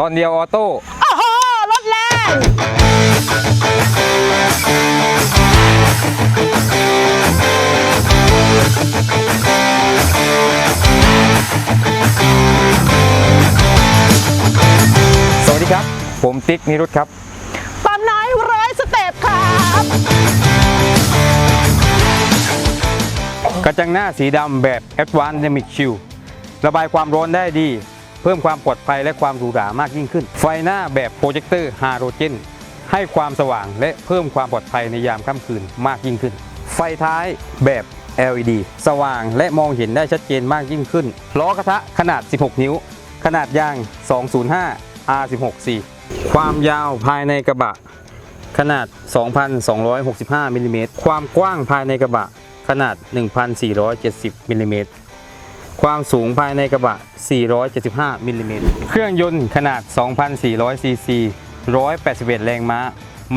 ตอนเดียวออโต้ โอ้โห รถแรง สวัสดีครับ ผมติ๊กนิรุตครับ ปั๊มน้อยร้อยสเต็ปครับกระจังหน้าสีดำแบบ Advanced Dynamic Shield ระบายความร้อนได้ดี เพิ่มความปลอดภัยและความหรูหรามากยิ่งขึ้น ไฟหน้าแบบโปรเจคเตอร์ฮาโลเจนให้ความสว่างและเพิ่มความปลอดภัยในยามค่ำคืนมากยิ่งขึ้น ไฟท้ายแบบ LED สว่างและมองเห็นได้ชัดเจนมากยิ่งขึ้น ล้อกระทะขนาด 16 นิ้ว ขนาดยาง 205 R16C ความยาวภายในกระบะ ขนาด 2,265มิลลิเมตรความกว้างภายในกระบะ ขนาด 1,470มิลลิเมตร ความสูงภายในกระบะ 475 มิลลิเมตร เครื่องยนต์ขนาด 2,400 ซีซี 181 แรงม้า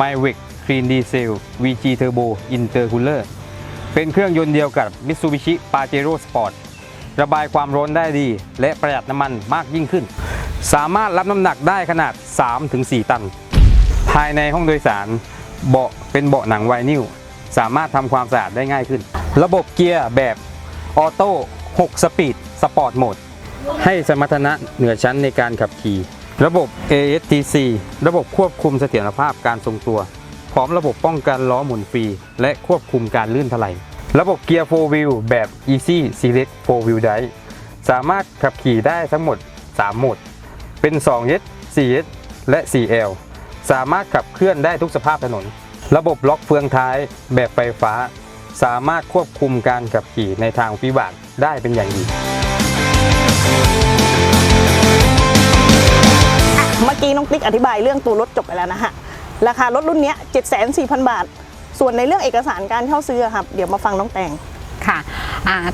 m y w i c Clean Diesel VG Turbo Intercooler เป็นเครื่องยนต์เดียวกับ Mitsubishi Pajero Sport ระบายความร้อนได้ดี และประหยัดน้ำมันมากยิ่งขึ้น สามารถรับน้ำหนักได้ขนาด 3-4 ตัน ภายในห้องโดยสาร เบาะเป็นเบาะหนังไวนิลสามารถทำความสะอาดได้ง่ายขึ้น ระบบเกียร์แบบออโต้ 6 สปีดสปอร์ตโหมด ให้สมรรถนะเหนือชั้นในการขับขี่ ระบบ ASTC ระบบควบคุมเสถียรภาพการทรงตัว พร้อมระบบป้องกันล้อหมุนฟรี และควบคุมการลื่นถลายระบบเกียร์ 4 wheel แบบ Easy Select 4 wheel drive สามารถขับขี่ได้ทั้งหมด 3 โหมด เป็น 2S 4S และ 4L สามารถขับเคลื่อนได้ทุกสภาพถนน ระบบล็อกเฟืองท้ายแบบไฟฟ้า สามารถควบคุมการขับขี่ในทางวิบากได้เป็นอย่างดีอะเมื่อกี้น้องติ๊กอธิบายเรื่องตัวรถจบไปแล้วนะฮะ ราคารถรุ่นเนี้ย7,4,000 บาท ส่วนในเรื่องเอกสารการเข้าซื้ออะครับ เดี๋ยวมาฟังน้องแตงค่ะอ่า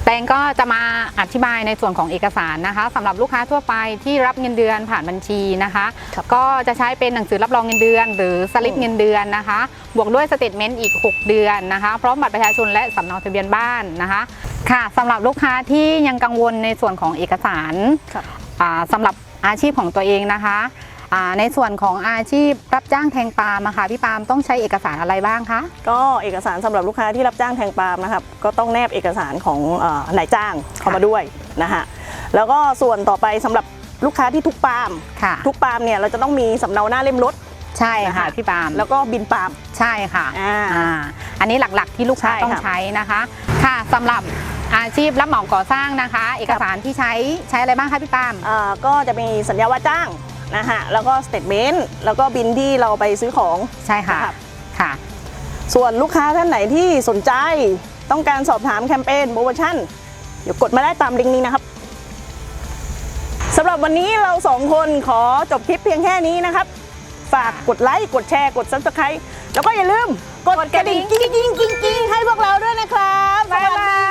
แตงก็จะมาอธิบายในส่วนของเอกสารนะคะสำหรับลูกค้าทั่วไปที่รับเงินเดือนผ่านบัญชีนะคะครับก็จะใช้เป็นหนังสือรับรองเงินเดือน หรือสลิปอืมเงินเดือนนะคะ บวกด้วยสเตทเมนต์อีก 6 เดือนนะคะพร้อมบัตรประชาชนและสำเนาทะเบียนบ้านนะคะค่ะสำหรับลูกค้าที่ยังกังวลในส่วนของเอกสารครับอ่าสำหรับอาชีพของตัวเองนะคะอ่า ในส่วนของอาชีพรับจ้างแทงปาล์มอะค่ะพี่ปาล์มต้องใช้เอกสารอะไรบ้างคะ ก็เอกสารสำหรับลูกค้าที่รับจ้างแทงปาล์มนะครับก็ต้องแนบเอกสารของเออนายจ้างเข้ามาด้วยนะฮะแล้วก็ส่วนต่อไปสำหรับลูกค้าที่ทุกปาล์มค่ะทุกปาล์มเนี่ยเราจะต้องมีสำเนาหน้าเล่มรถใช่นะค่ะคะพี่ปาล์มแล้วก็บินปาล์มใช่ค่ะอ่าอ่าอันนี้หลักๆที่ลูกค้าใช่ต้องค่ะใช้นะคะ ค่ะสำหรับอาชีพรับเหมาก่อสร้างนะคะ เอกสารที่ใช้ใช้อะไรบ้างคะพี่ปาล์มอ่าก็จะมีสัญญาว่าจ้าง นะฮะแล้วก็สเตทเมนต์แล้วก็บินที่เราไปซื้อของใช่ค่ะนะครับค่ะ ส่วนลูกค้าท่านไหนที่สนใจต้องการสอบถามแคมเปญโปรโมชั่นเดี๋ยวกดมาได้ตามลิงก์นี้นะครับสำหรับวันนี้เราสองคนขอจบคลิปเพียงแค่นี้นะครับ ฝากกดไลค์กดแชร์กด subscribe แล้วก็อย่าลืมกดกระดิ่งกิ้งกิ้งกิ้งกิ้งให้พวกเราด้วยนะครับ บ๊ายบายสวัสดีค่ะ